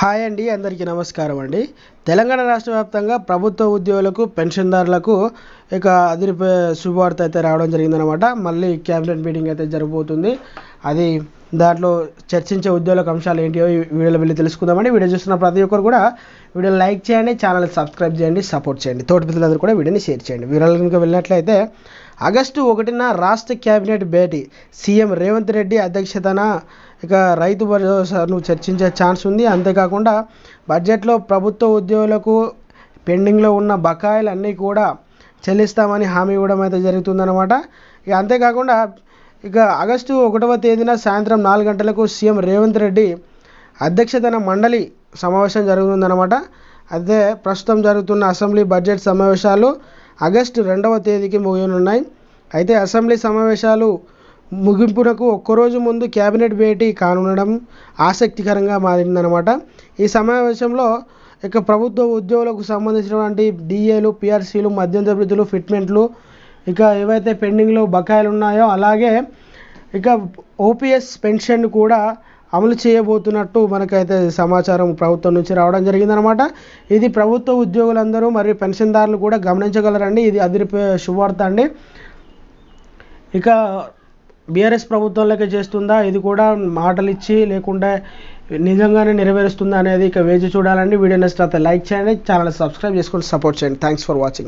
Hi అండి అందరికీ నమస్కారం అండి. తెలంగాణ రాష్ట్ర వ్యాప్తంగా ప్రభుత్వ ఉద్యోగులకు పెన్షన్దారులకు ఇక అదిరిపోయే శుభవార్త అయితే రావడం జరిగిందనమాట మళ్ళీ క్యాబినెట్ మీటింగ్ అయితే జరగబోతుంది. అది దాంట్లో చర్చించే ఉద్యోగులకు అంశాలు ఏంటియో వీడియోలో వెళ్ళి తెలుసుకుందామండి. వీడియో చూస్తున్న ప్రతి ఒక్కరు కూడా వీడియో లైక్ చేయండి ఛానల్ సబ్స్క్రైబ్ చేయండి సపోర్ట్ చేయండి. తోటి పిల్లలందరూ కూడా వీడియోని షేర్ చేయండి. వీడియోలో కనుక వెళ్ళినట్లయితే ఆగస్టు ఒకటిన రాష్ట్ర కేబినెట్ భేటీ. సీఎం రేవంత్ రెడ్డి అధ్యక్షతన ఇక రైతు భరోసాను చర్చించే ఛాన్స్ ఉంది. అంతేకాకుండా బడ్జెట్లో ప్రభుత్వ ఉద్యోగులకు పెండింగ్లో ఉన్న బకాయిలు అన్నీ కూడా చెల్లిస్తామని హామీ ఇవ్వడం అయితే జరుగుతుందన్నమాట. ఇక అంతేకాకుండా ఇక ఆగస్టు ఒకటవ తేదీన సాయంత్రం నాలుగు గంటలకు సీఎం రేవంత్ రెడ్డి అధ్యక్షతన మండలి సమావేశం జరుగుతుందన్నమాట. అదే ప్రస్తుతం జరుగుతున్న అసెంబ్లీ బడ్జెట్ సమావేశాలు ఆగస్టు రెండవ తేదీకి ముగియనున్నాయి. అయితే అసెంబ్లీ సమావేశాలు ముగింపునకు ఒక్కరోజు ముందు కేబినెట్ భేటీ కానుండడం ఆసక్తికరంగా మారిందనమాట ఈ సమావేశంలో ఇక ప్రభుత్వ ఉద్యోగులకు సంబంధించినటువంటి డిఏలు పిఆర్సీలు మధ్యంతర వృద్ధులు ఫిట్మెంట్లు ఇక ఏవైతే పెండింగ్లో బకాయిలు ఉన్నాయో అలాగే ఇక ఓపీఎస్ పెన్షన్ కూడా అమలు చేయబోతున్నట్టు మనకైతే సమాచారం ప్రభుత్వం నుంచి రావడం జరిగిందనమాట ఇది ప్రభుత్వ ఉద్యోగులందరూ మరియు పెన్షన్దారులు కూడా గమనించగలరండి. ఇది అదిరిపే శుభవార్త అండి. ఇక బీఆర్ఎస్ ప్రభుత్వంలోకి చేస్తుందా? ఇది కూడా మాటలు ఇచ్చి లేకుంటే నిజంగానే నెరవేరుస్తుందా అనేది ఇక వేచి చూడాలండి. వీడియో నచ్చితే లైక్ చేయండి ఛానల్ సబ్స్క్రైబ్ చేసుకొని సపోర్ట్ చేయండి. Thanks for watching.